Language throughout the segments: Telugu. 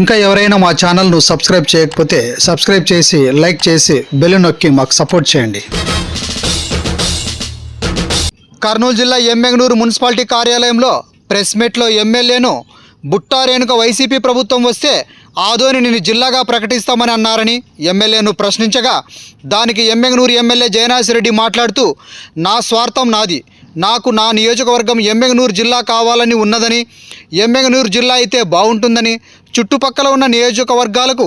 ఇంకా ఎవరైనా మా ఛానల్ను సబ్స్క్రైబ్ చేయకపోతే సబ్స్క్రైబ్ చేసి లైక్ చేసి బెల్ నొక్కి మాకు సపోర్ట్ చేయండి. కర్నూలు జిల్లా ఎమ్మెంగనూరు మున్సిపాలిటీ కార్యాలయంలో ప్రెస్ మీట్లో ఎమ్మెల్యేను బుట్టారేణుక వైసీపీ ప్రభుత్వం వస్తే ఆదోని నేను జిల్లాగా ప్రకటిస్తామని అన్నారని ఎమ్మెల్యేను ప్రశ్నించగా దానికి ఎమ్మెగనూరు ఎమ్మెల్యే జయనాథ్ మాట్లాడుతూ నా స్వార్థం నాది. నాకు నా నియోజకవర్గం ఎమ్మెగనూరు జిల్లా కావాలని ఉన్నదని ఎమ్మెగనూరు జిల్లా అయితే బాగుంటుందని చుట్టుపక్కల ఉన్న నియోజకవర్గాలకు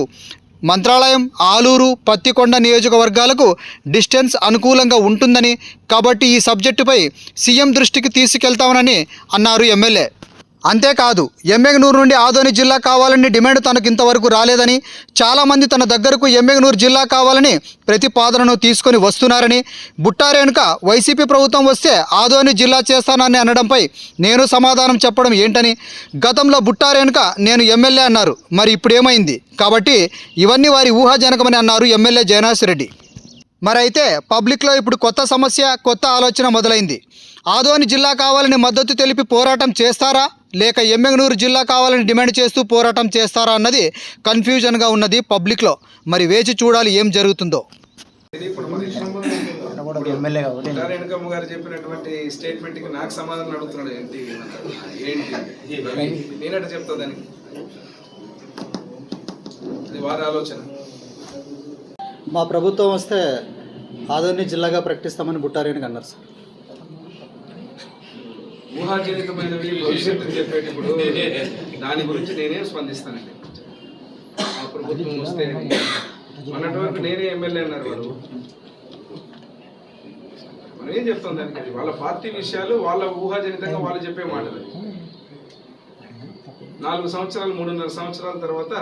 మంత్రాలయం ఆలూరు పత్తికొండ నియోజకవర్గాలకు డిస్టెన్స్ అనుకూలంగా ఉంటుందని కాబట్టి ఈ సబ్జెక్టుపై సీఎం దృష్టికి తీసుకెళ్తామని అన్నారు ఎమ్మెల్యే. అంతేకాదు ఎమ్మెగనూరు నుండి ఆదోని జిల్లా కావాలని డిమాండ్ తనకు ఇంతవరకు రాలేదని చాలామంది తన దగ్గరకు ఎమ్మెగనూరు జిల్లా కావాలని ప్రతిపాదనను తీసుకొని వస్తున్నారని బుట్టారేణుక వైసీపీ ప్రభుత్వం వస్తే ఆదోని జిల్లా చేస్తానని అనడంపై నేను సమాధానం చెప్పడం ఏంటని గతంలో బుట్టారేణుక నేను ఎమ్మెల్యే అన్నారు మరి ఇప్పుడేమైంది? కాబట్టి ఇవన్నీ వారి ఊహాజనకమని అన్నారు ఎమ్మెల్యే జయనాథ్ రెడ్డి మరైతే పబ్లిక్లో ఇప్పుడు కొత్త సమస్య కొత్త ఆలోచన మొదలైంది. ఆదోని జిల్లా కావాలని మద్దతు తెలిపి పోరాటం చేస్తారా? లేక ఎమ్మెగనూరు జిల్లా కావాలని డిమాండ్ చేస్తూ పోరాటం చేస్తారా అన్నది కన్ఫ్యూజన్గా ఉన్నది పబ్లిక్లో. మరి వేచి చూడాలి ఏం జరుగుతుందో. రేణుకమ్మ గారు చెప్పినటువంటి స్టేట్మెంట్కి నాకు సమాధానం అడుగుతున్నాడు ఏంటి? ఏంటి? నేనట చెప్తా దానికి. అది వారి ఆలోచన మా ప్రభుత్వం వస్తే ఆదోని జిల్లాగా ప్రకటిస్తామని బుట్టారేణికి అన్నారు సార్. ఊహాజనితమైనవి భవిష్యత్తు చెప్పేటప్పుడు దాని గురించి నేనే స్పందిస్తానండి. మా ప్రభుత్వం వస్తే మొన్నటి వరకు నేనే ఎమ్మెల్యే అన్నారు వాళ్ళు. మనం ఏం చెప్తాం దానికి? వాళ్ళ పార్టీ విషయాలు వాళ్ళ ఊహాజనితంగా వాళ్ళు చెప్పే మాటలు. నాలుగు సంవత్సరాలు మూడున్నర సంవత్సరాల తర్వాత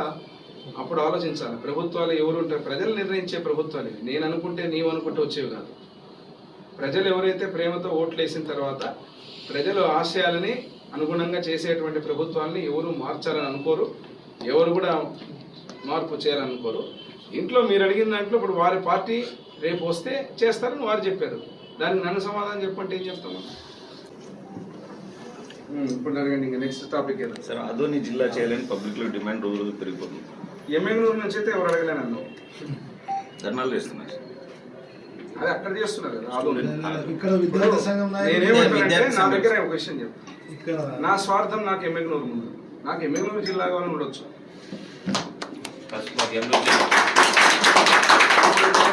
అప్పుడు ఆలోచించాలి. ప్రభుత్వాలు ఎవరు ఉంటారు ప్రజలు నిర్ణయించే ప్రభుత్వాలు ఇవి. నేను అనుకుంటే నీవు అనుకుంటే వచ్చేవి కాదు. ప్రజలు ఎవరైతే ప్రేమతో ఓట్లు వేసిన తర్వాత ప్రజలు ఆశయాలని అనుగుణంగా చేసేటువంటి ప్రభుత్వాన్ని ఎవరు మార్చాలని అనుకోరు. ఎవరు కూడా మార్పు చేయాలని అనుకోరు. ఇంట్లో మీరు అడిగిన దాంట్లో ఇప్పుడు వారి పార్టీ రేపు వస్తే చేస్తారని వారు చెప్పారు. దానికి నన్ను సమాధానం చెప్పంటే ఏం చెప్తాము ఇప్పుడు అడగండి ఇంకా. నెక్స్ట్ టాపిక్ ఏదో. సార్ ఆదోని జిల్లా చేయాలని పబ్లిక్లో డిమాండ్ రోజు రోజు పెరిగిపోతుంది. ఎమ్మెగనూరు నుంచి అయితే ఎవరు అడగలే నన్ను? ధర్నాలు చేస్తున్నారు. అది అక్కడ చేస్తున్నారు కదా. ఆదోని. ఇక్కడ విద్యార్థి సంఘం నాయకులు నేనేమంటానంటే విద్యార్థి నా. దగ్గర ఒక ఇక్కడ నా స్వార్థం నాకు ఎమ్మెగనూరు ముందు. నాకు ఎమ్మెగనూరు జిల్లా కావాలని ఉండొచ్చు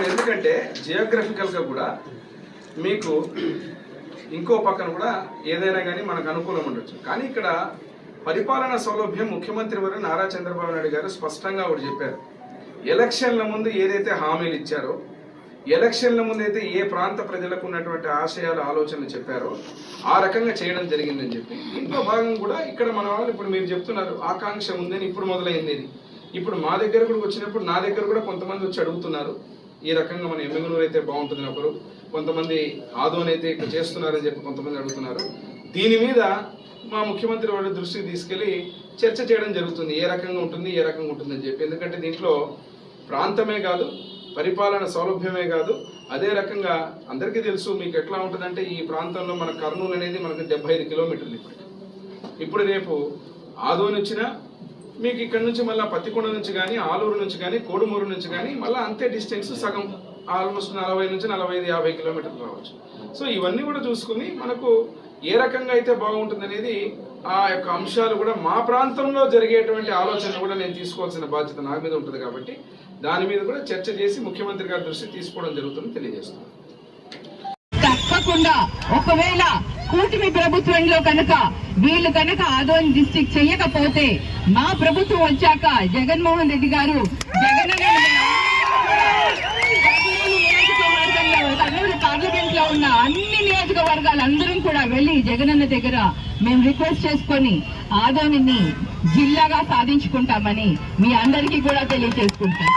ఎందుకంటే జియోగ్రఫికల్గా కూడా మీకు ఇంకో పక్కన కూడా ఏదైనా కానీ మనకు అనుకూలం ఉండొచ్చు. కానీ ఇక్కడ పరిపాలన సౌలభ్యం ముఖ్యమంత్రి వారు నారా చంద్రబాబు నాయుడు గారు స్పష్టంగా ఒకటి చెప్పారు. ఎలక్షన్ల ముందు ఏదైతే హామీలు ఇచ్చారో ఎలక్షన్ల ముందు అయితే ఏ ప్రాంత ప్రజలకు ఉన్నటువంటి ఆశయాలు ఆలోచనలు చెప్పారో ఆ రకంగా చేయడం జరిగిందని చెప్పి. ఇంట్లో భాగం కూడా ఇక్కడ మన వాళ్ళు ఇప్పుడు మీరు చెప్తున్నారు ఆకాంక్ష ఉందని ఇప్పుడు మొదలైంది ఇది. ఇప్పుడు మా దగ్గర కూడా వచ్చినప్పుడు నా దగ్గర కూడా కొంతమంది వచ్చి అడుగుతున్నారు ఈ రకంగా మన ఎమ్మెగనూరు అయితే బాగుంటుంది ఒకరు కొంతమంది ఆదోనైతే ఇక్కడ చేస్తున్నారని చెప్పి కొంతమంది అడుగుతున్నారు. దీని మీద మా ముఖ్యమంత్రి వారి దృష్టికి తీసుకెళ్ళి చర్చ చేయడం జరుగుతుంది. ఏ రకంగా ఉంటుంది ఏ రకంగా ఉంటుందని చెప్పి. ఎందుకంటే దీంట్లో ప్రాంతమే కాదు పరిపాలన సౌలభ్యమే కాదు. అదే రకంగా అందరికీ తెలుసు మీకు ఎట్లా ఉంటుందంటే ఈ ప్రాంతంలో మన కర్నూలు అనేది మనకు డెబ్బై ఐదు కిలోమీటర్లు ఇప్పటికి. ఇప్పుడు రేపు ఆదోని వచ్చినా మీకు ఇక్కడ నుంచి మళ్ళీ పత్తికొండ నుంచి కానీ ఆలూరు నుంచి కానీ కోడుమూరు నుంచి కానీ మళ్ళీ అంతే డిస్టెన్స్ సగం. ఆల్మోస్ట్ నలభై నుంచి నలభై ఐదు యాభై కిలోమీటర్లు రావచ్చు. సో ఇవన్నీ కూడా చూసుకుని మనకు ఏ రకంగా అయితే బాగుంటుంది అనేది ఆ యొక్క అంశాలు కూడా మా ప్రాంతంలో జరిగేటువంటి ఆలోచన కూడా నేను తీసుకోవాల్సిన బాధ్యత నా మీద ఉంటుంది కాబట్టి దాని మీద కూడా చర్చ చేసి ముఖ్యమంత్రి గారి దృష్టి తీసుకోవడం జరుగుతుందని తెలియజేస్తున్నాను. తప్పకుండా ఒకవేళ కూటమి ప్రభుత్వంలో కనుక వీళ్ళు కనుక ఆదోని డిస్టిక్ చేయకపోతే మా ప్రభుత్వం వచ్చాక జగన్మోహన్ రెడ్డి గారు జగన్ జగనన్న దగ్గర మేము రిక్వెస్ట్ చేసుకొని ఆదోనిని జిల్లాగా సాధించుకుంటామని మీ అందరికీ కూడా తెలియజేసుకుంటాం.